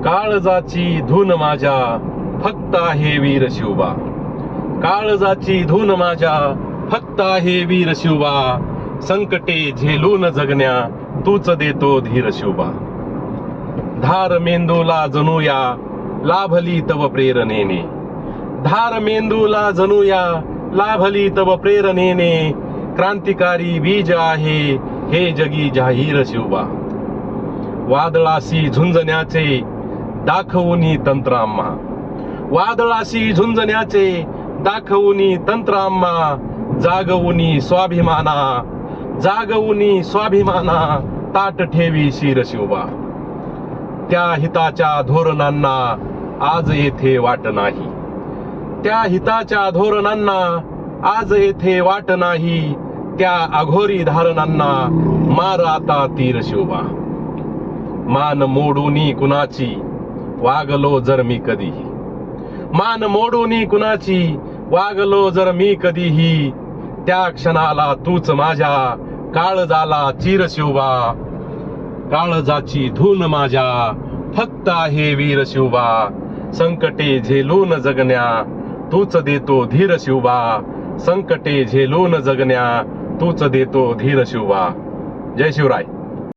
काळजाची धून माझ्या फक्त आहे वीर शिवबा. काळजाची धून माझ्या फक्त आहे वीर शिवबा. संकटे झेलून जगण्या तूच देतो धीर शिवबा. धार मेंदूला जणूया लाभली तव प्रेरणेने. धार मेंदूला जणूया लाभली तव प्रेरणेने. क्रांतिकारी बीज आहे हे जगी जाहीर शिवबा. वादळाशी झुंजण्याचे दाखवूनी तंत्र आम्हा. वादळाशी झुंजण्याचे दाखवूनी तंत्र आम्हा. जागवूनी स्वाभिमाना जागवूनी स्वाभिमाना ताट ठेवी शिर शिवबा त्या हिताच्या धोरणांना आज येथे वाट नाही. त्या हिताच्या धोरणांना आज येथे वाट नाही. त्या अघोरी धारणांना मार आता तीर शिवबा मान मोडूनी कुणाची? वागलो जर मी कधीही. मान मोडूनी कुणाची? वागलो जर मी कधीही. त्या क्षणाला तूच माझ्या काळजाला चिर शिवबा काळजाची धून माझ्या फक्त आहे वीर शिवबा संकटे झेलून जगण्या तूच देतो धीर शिवबा संकटे झेलून जगण्या तूच देतो धीर शिवबा जय शिवराय.